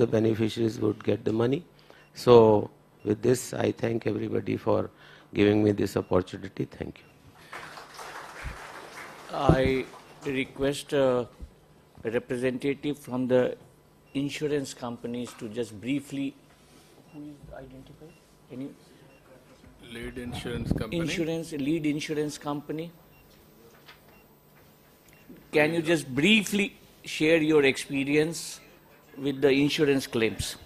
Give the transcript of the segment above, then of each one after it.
the beneficiaries would get the money. So with this, I thank everybody for giving me this opportunity. Thank you. I request a representative from the insurance companies to just briefly who is identified? Any? Lead insurance company. Insurance lead insurance company. Can you just briefly share your experience? With the insurance claims?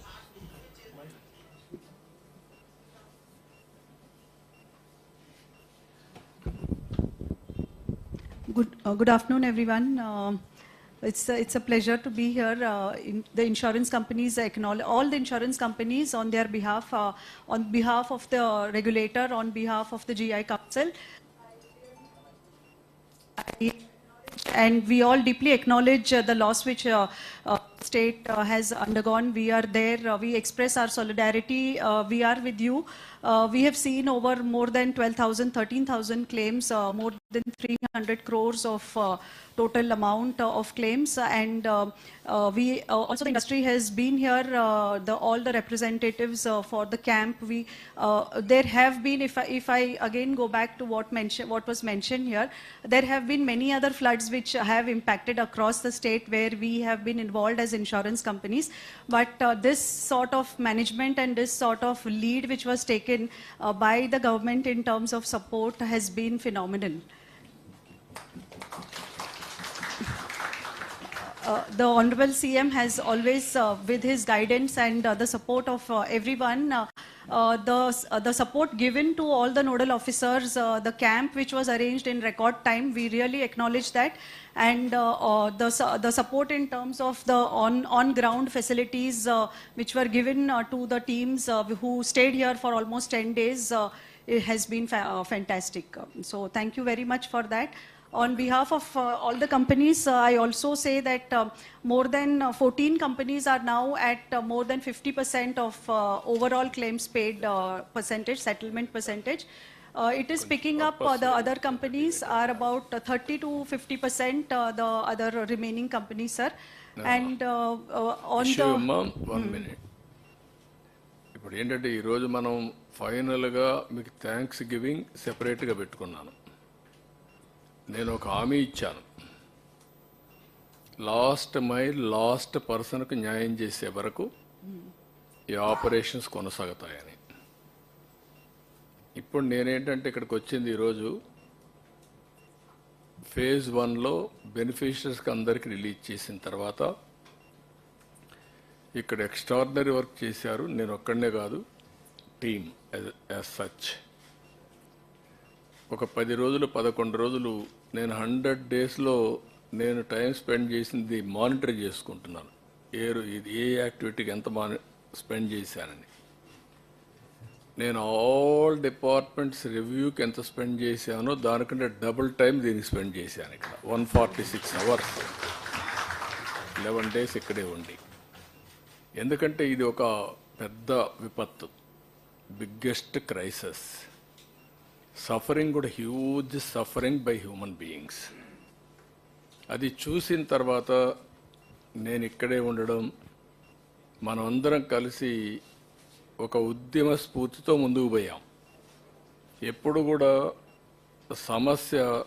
Good, uh, good afternoon, everyone. Um it's, a- it's a pleasure to be here. Uh, in the insurance companies acknowledge, all the insurance companies on their behalf, uh, on behalf of the regulator, on behalf of the GI Council. And we all deeply acknowledge uh, the loss which uh, uh, state has undergone. We are there. We express our solidarity. We are with you. We have seen over more than 12,000, 13,000 claims, more than 300 crores of uh, total amount uh, of claims. And uh, uh, we uh, also the industry has been here. The all the representatives for the camp. We there have been. If I, if I again go back to what mention what was mentioned here, there have been many other floods which have impacted across the state where we have been involved as insurance companies. But this sort of management and this sort of lead which was taken by the government in terms of support has been phenomenal. Uh, the Honorable CM has always, uh, with his guidance and uh, the support of uh, everyone, uh, uh, the, the support given to all the nodal officers, the camp which was arranged in record time, we really acknowledge that. And the, the support in terms of the on, on-ground facilities which were given to the teams who stayed here for almost 10 days, it has been fa- fantastic. So thank you very much for that. On behalf of uh, all the companies, uh, I also say that uh, more than uh, 14 companies are now at uh, more than 50% of uh, overall claims paid uh, percentage, settlement percentage. Uh, It is picking up, uh, the other companies are about uh, 30 to 50%, uh, the other remaining companies, sir. And uh, uh, on the... అమ్మా one minute ఇప్పుడు ఏంటంటే ఈరోజు మనం ఫైనల్గా మీకు thanks giving సెపరేట్గా పెట్టుకున్నాను నేను ఒక హామీ ఇచ్చాను. లాస్ట్ మైల్ లాస్ట్ పర్సన్కు న్యాయం చేసే వరకు ఈ ఆపరేషన్స్ కొనసాగుతాయని. ఇప్పుడు నేనేంటంటే ఇక్కడికి వచ్చింది ఈరోజు ఫేజ్ వన్లో బెనిఫిషరీస్కి అందరికీ రిలీజ్ చేసిన తర్వాత ఇక్కడ ఎక్స్ట్రాడినరీ వర్క్ చేశారు. నేను ఒక్కడనే కాదు టీమ్ యాజ్ సచ్. ఒక పది రోజులు పదకొండు రోజులు నేను హండ్రెడ్ డేస్లో నేను టైం స్పెండ్ చేసింది మానిటర్ చేసుకుంటున్నాను. ఏ ఇది ఏ యాక్టివిటీకి ఎంత మాని స్పెండ్ చేశానని. నేను ఆల్ డిపార్ట్మెంట్స్ రివ్యూకి ఎంత స్పెండ్ చేశానో దానికంటే డబుల్ టైం దీనికి స్పెండ్ చేశాను ఇక్కడ. One forty six hours. Eleven days ఇక్కడే ఉండి. ఎందుకంటే ఇది ఒక పెద్ద విపత్తు. Biggest crisis. సఫరింగ్ కూడా huge suffering by human beings అది చూసిన తర్వాత నేను ఇక్కడే ఉండడం మనమందరం కలిసి ఒక ఉద్యమ స్ఫూర్తితో ముందుకు పోయాం. ఎప్పుడు కూడా సమస్య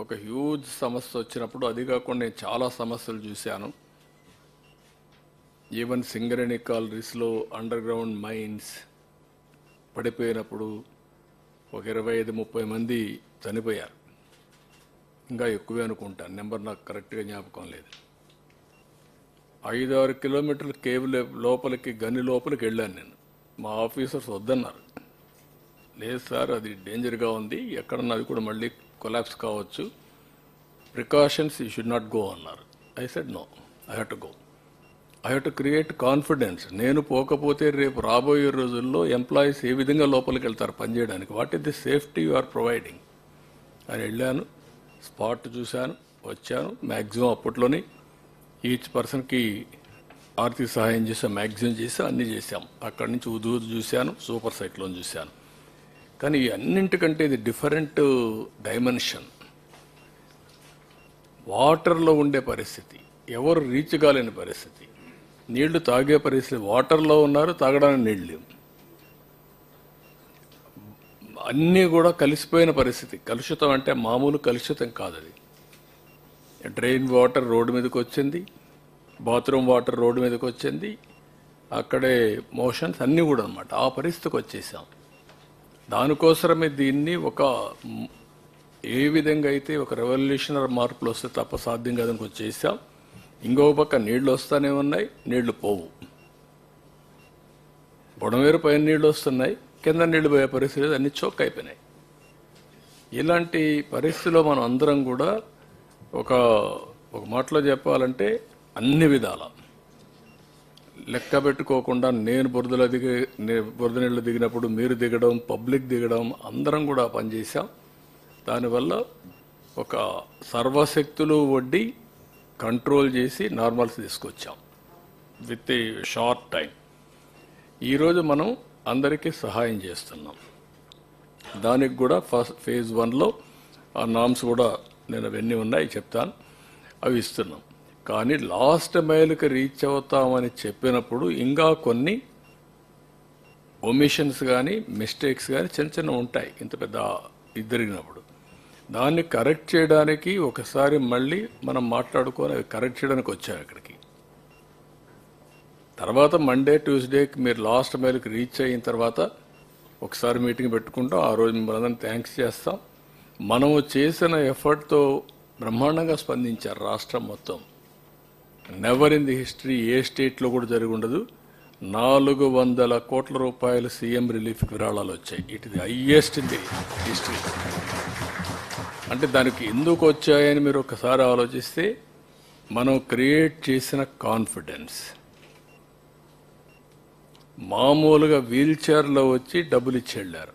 ఒక హ్యూజ్ సమస్య వచ్చినప్పుడు అది కాకుండా నేను చాలా సమస్యలు చూశాను. ఈవెన్ సింగరేణి కాలరీస్లో అండర్ గ్రౌండ్ మైన్స్ పడిపోయినప్పుడు ఒక ఇరవై ఐదు ముప్పై మంది చనిపోయారు. ఇంకా ఎక్కువే అనుకుంటాను. నెంబర్ నాకు కరెక్ట్గా జ్ఞాపకం లేదు. ఐదు ఆరు కిలోమీటర్ల కేవ్ లోపలికి గని లోపలికి వెళ్ళాను నేను. మా ఆఫీసర్స్ వద్దన్నారు. లేదు సార్ అది డేంజర్గా ఉంది. ఎక్కడన్నా అది కూడా మళ్ళీ కొలాప్స్ కావచ్చు. Precautions you should not go అన్నారు. I said no. I have to go. I to create confidence నేను పోకపోతే రేపు రాబోయే రోజుల్లో ఎంప్లాయీస్ ఏ విధంగా లోపలికి వెళ్తారు పనిచేయడానికి what is the safety you are providing అని వెళ్ళాను స్పాట్ చూశాను వచ్చాను. మ్యాక్సిమం అప్పట్లోనే ఈచ్ పర్సన్కి ఆర్థిక సహాయం చేసాం మ్యాక్సిమం చేసాం అన్నీ చేశాం. అక్కడి నుంచి ఉదు చూశాను సూపర్ సైక్లోన్ చూశాను. కానీ ఈ అన్నింటికంటే ఇది డిఫరెంట్ డైమెన్షన్ వాటర్లో ఉండే పరిస్థితి ఎవరు రీచ్ కాలేని పరిస్థితి. నీళ్ళు తాగే పరిస్థితి వాటర్లో ఉన్నారు తాగడానికి నీళ్ళు అన్నీ కూడా కలిసిపోయిన పరిస్థితి. కలుషితం అంటే మామూలు కలుషితం కాదు అది డ్రైన్ వాటర్ రోడ్డు మీదకి వచ్చింది బాత్రూమ్ వాటర్ రోడ్డు మీదకి వచ్చింది అక్కడే మోషన్స్ అన్నీ కూడా అనమాట ఆ పరిస్థితికి వచ్చేసాం. దానికోసమే దీన్ని ఒక ఏ విధంగా అయితే ఒక రెవల్యూషనరీ మార్పులు వస్తే తప్ప సాధ్యం కాదని వచ్చేసాం ఇంకో పక్క నీళ్ళు వస్తూనే ఉన్నాయి నీళ్ళు పోవు. బుడమేరు పైన నీళ్ళు వస్తున్నాయి కింద నీళ్ళు పోయే పరిస్థితి అన్ని చోక్ అయిపోయినాయి ఇలాంటి పరిస్థితిలో మనం అందరం కూడా ఒక ఒక మాటలో చెప్పాలంటే అన్ని విధాల. లెక్క పెట్టుకోకుండా నేను బురదలో దిగి బురద నీళ్ళు దిగినప్పుడు మీరు దిగడం పబ్లిక్ దిగడం అందరం కూడా పనిచేసాం దానివల్ల ఒక సర్వశక్తులు వడ్డీ కంట్రోల్ చేసి నార్మల్స్ తీసుకొచ్చాం. With a short time. ఈరోజు మనం అందరికీ సహాయం చేస్తున్నాం. దానికి కూడా ఫస్ట్ ఫేజ్ వన్లో ఆ నామ్స్ కూడా నేను అవన్నీ ఉన్నాయి చెప్తాను. అవి ఇస్తున్నాం. కానీ లాస్ట్ మైల్కి రీచ్ అవుతామని చెప్పినప్పుడు ఇంకా కొన్ని ఒమిషన్స్ కానీ మిస్టేక్స్ కానీ చిన్న చిన్న ఉంటాయి. ఇంత పెద్ద ఇది జరిగినప్పుడు దాన్ని కరెక్ట్ చేయడానికి ఒకసారి మళ్ళీ మనం మాట్లాడుకొని అవి కరెక్ట్ చేయడానికి వచ్చాయి అక్కడికి. తర్వాత మండే ట్యూస్డేకి మీరు లాస్ట్ మైల్కి రీచ్ అయిన తర్వాత ఒకసారి మీటింగ్ పెట్టుకుంటాం. ఆ రోజు మిమ్మల్ని థ్యాంక్స్ చేస్తాం. మనము చేసిన ఎఫర్ట్తో బ్రహ్మాండంగా స్పందించారు రాష్ట్రం మొత్తం. Never in the history a స్టేట్లో కూడా జరిగి ఉండదు. నాలుగు వందల కోట్ల రూపాయలు సీఎం రిలీఫ్ విరాళాలు వచ్చాయి. ఇట్ ఇది హయ్యెస్ట్ ఇన్ ది హిస్టరీ అంటే దానికి ఎందుకు వచ్చాయని మీరు ఒకసారి ఆలోచిస్తే మనం క్రియేట్ చేసిన కాన్ఫిడెన్స్. మామూలుగా వీల్ చైర్లో వచ్చి డబ్బులు ఇచ్చి వెళ్ళారు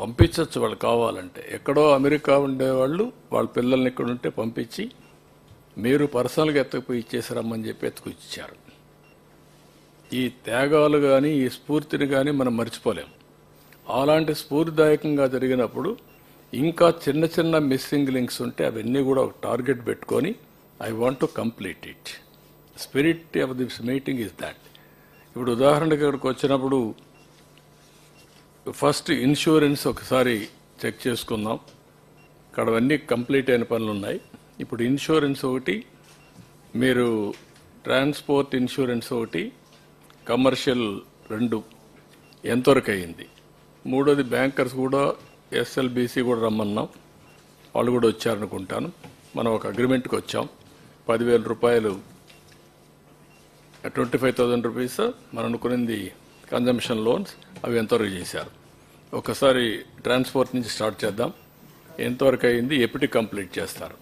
పంపించవచ్చు వాళ్ళు కావాలంటే. ఎక్కడో అమెరికా ఉండేవాళ్ళు వాళ్ళ పిల్లల్ని ఇక్కడ ఉంటే పంపించి మీరు పర్సనల్గా ఎత్తకపోయి ఇచ్చేసి రమ్మని చెప్పి ఎత్తుకు ఇచ్చారు ఈ త్యాగాలు కానీ ఈ స్ఫూర్తిని కానీ మనం మర్చిపోలేం. అలాంటి స్ఫూర్తిదాయకంగా జరిగినప్పుడు ఇంకా చిన్న చిన్న మిస్సింగ్ లింక్స్ ఉంటే అవన్నీ కూడా ఒక టార్గెట్ పెట్టుకొని I want to complete it spirit of this meeting is that ఇప్పుడు ఉదాహరణకి ఇక్కడికి వచ్చినప్పుడు ఫస్ట్ ఇన్సూరెన్స్ ఒకసారి చెక్ చేసుకుందాం. ఇక్కడ అవన్నీ కంప్లీట్ అయిన పనులు ఉన్నాయి. ఇప్పుడు ఇన్సూరెన్స్ ఒకటి మీరు ట్రాన్స్పోర్ట్ ఇన్సూరెన్స్ ఒకటి కమర్షియల్ రెండు ఎంతవరకు అయింది మూడోది బ్యాంకర్స్ కూడా ఎస్ఎల్బీసీ కూడా రమ్మన్నాం. వాళ్ళు కూడా వచ్చారనుకుంటాను. మనం ఒక అగ్రిమెంట్కి వచ్చాం. పదివేల రూపాయలు ట్వంటీ ఫైవ్ థౌజండ్ రూపీస్ మనం అనుకున్నది కన్జంప్షన్ లోన్స్ అవి ఎంతవరకు చేశారు. ఒకసారి ట్రాన్స్పోర్ట్ నుంచి స్టార్ట్ చేద్దాం. ఎంతవరకు అయింది ఎప్పటికి కంప్లీట్ చేస్తారు.